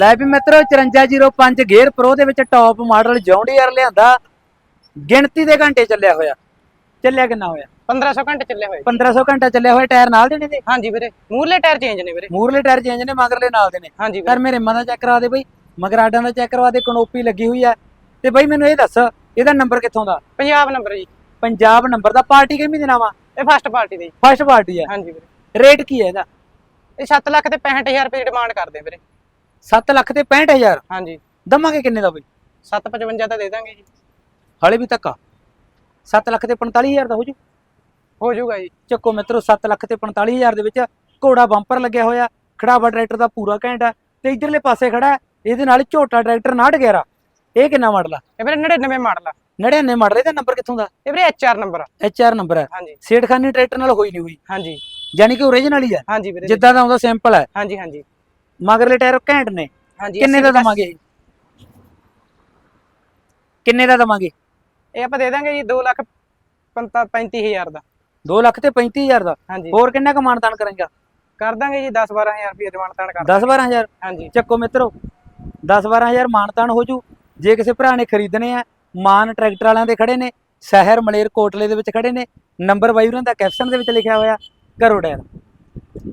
ਲੈ ਵੀ ਮਿੱਤਰੋ 5405 gear pro ਦੇ ਵਿੱਚ ਟੌਪ ਮਾਡਲ ਜੌਂਡੀਅਰ ਲਿਆਂਦਾ। ਗਿਣਤੀ ਦੇ ਘੰਟੇ ਚੱਲਿਆ ਹੋਇਆ। ਚੱਲਿਆ ਕਿੰਨਾ ਹੋਇਆ? 1500 ਘੰਟੇ ਚੱਲੇ ਹੋਏ। 1500 ਘੰਟਾ ਚੱਲਿਆ ਹੋਇਆ ਟਾਇਰ ਨਾਲ ਦੇ ਨੇ ਹਾਂਜੀ ਵੀਰੇ ਮੂਰਲੇ ਟਾਇਰ ਚੇਂਜ ਨੇ ਵੀਰੇ। ਮੂਰਲੇ ਟਾਇਰ ਚੇਂਜ ਨੇ ਮਗਰਲੇ ਨਾਲ ਦੇ ਨੇ। ਹਾਂਜੀ ਪਰ ਮੇਰੇ ਮਾਂ ਦਾ ਚੈੱਕ ਕਰਾ ਦੇ ਬਈ। ਮਗਰਾਡਾਂ ਦਾ ਚੈੱਕ ਕਰਵਾ ਦੇ ਕਨੋਪੀ ਲੱਗੀ ਹੋਈ ਆ। ਤੇ ਬਈ ਮੈਨੂੰ ਇਹ ਦੱਸ ਇਹਦਾ ਨੰਬਰ ਕਿੱਥੋਂ ਦਾ? ਪੰਜਾਬ ਨੰਬਰ ਜੀ। ਪੰਜਾਬ ਨੰਬਰ ਦਾ ਪਾਰਟੀ ਕਿੰਨੀ ਦੇ ਨਾਮ ਆ? ਇਹ ਫਸਟ ਪਾਰਟੀ ਦੇ। ਫਸਟ ਪਾਰਟੀ ਆ। ਹਾਂਜੀ ਵੀਰੇ। ਰੇਟ ਕੀ ਹੈ ਇਹਦਾ? ਇਹ 7 ਲੱਖ ਤੇ 65000 ਰੁਪਏ ਡਿਮਾਂਡ ਕਰਦੇ ਵੀਰੇ। 7 ਲੱਖ ਤੇ 65000 ਹਾਂਜੀ। ਦਵਾਂਗੇ ਕਿੰਨੇ ਦਾ ਬਈ? 755 ਤਾਂ ਦੇ ਦਾਂਗੇ ਜੀ। ਹਲੇ ਵੀ ਧੱਕਾ। 7 ਲੱਖ ਤੇ 45000 ਦਾ ਹੋ ਜੂ। ਹੋ ਜਾਊਗਾ ਜੀ। ਚੱਕੋ ਮਿੱਤਰੋ 7 ਲੱਖ ਤੇ 45000 ਦੇ ਵਿੱਚ ਘੋੜਾ ਬੰਪਰ ਲੱਗਿਆ ਹੋਇਆ। ਖੜਾਵਾ ਟਰੈਕਟਰ ਦਾ ਪੂਰਾ ਘੈਂਟ ਆ ਤੇ ਇਧਰਲੇ ਪਾਸੇ ਖੜਾ ਇਹਦੇ ਨਾਲ ਝੋਟਾ ਟਰੈਕਟਰ 911 ਇਹ ਕਿੰਨਾ ਮਾਡਲ ਆ? ਇਹ ਵੀਰੇ 99 ਮਾਡਲ ਆ। 99 ਮਾਡਲ ਇਹਦਾ ਨੰਬਰ ਕਿੱਥੋਂ ਦਾ? ਇਹ ਵੀਰੇ ਐਚਆਰ ਨੰਬਰ ਆ। HR ਨੰਬਰ ਹੈ। ਹਾਂਜੀ। ਸੇਠਖਾਨੀ ਟਰੈਕਟਰ ਨਾਲ ਹੋਈ ਨਹੀਂ ਹੋਈ। ਹਾਂਜੀ। ਯਾਨੀ ਕਿ ਓਰੀਜਨਲ ਹੀ ਹੈ। ਹਾਂਜੀ ਵੀਰੇ। ਜਿੱਦਾਂ ਦਾ ਆਉਂਦਾ ਸਿੰਪਲ ਹੈ। ਹਾਂਜੀ ਹਾਂਜੀ। ਮਗਰਲੇ ਟਾਇਰ ਘੈਂਟ ਨੇ। ਹਾਂਜੀ ਕਿੰਨੇ ਦਾ ਦਵਾਂਗੇ? ਇਹ? ਕਿੰਨੇ ਦਾ ਦਵਾਂਗੇ? ਇਹ ਆਪਾਂ ਦੇ ਦਾਂਗੇ ਜੀ 2 ਲੱਖ 35000 ਦਾ। 2 ਲੱਖ ਤੇ 35000 ਦਾ? ਹਾਂਜੀ। ਹੋਰ ਕਿੰਨਾ ਕੁ ਮਾਨਤਾਨ ਕਰਾਂਗਾ? ਕਰ ਦਾਂਗੇ ਜੀ 10 12000 ਰੁਪਏ ਤਾਣ ਕਰ 10 12000 ਹਾਂਜੀ। ਚੱਕੋ ਮਿੱਤਰੋ 10 12000 ਮਾਨਤਾਨ ਹੋ ਜੂ। ਜੇ ਕਿਸੇ ਭਰਾ ਨੇ ਖਰੀਦਣੇ ਆ ਮਾਨ ਟਰੈਕਟਰ ਵਾਲਿਆਂ ਦੇ ਖੜੇ ਨੇ ਸ਼ਹਿਰ ਮਲੇਰ ਕੋਟਲੇ ਦੇ ਵਿੱਚ ਖੜੇ ਨੇ ਨੰਬਰ ਬਾਈ ਉਹਨਾਂ ਦਾ ਕੈਪਸ਼ਨ ਦੇ ਵਿੱਚ ਲਿਖਿਆ ਹੋਇਆ ਕਰੋ ਡੈਲ।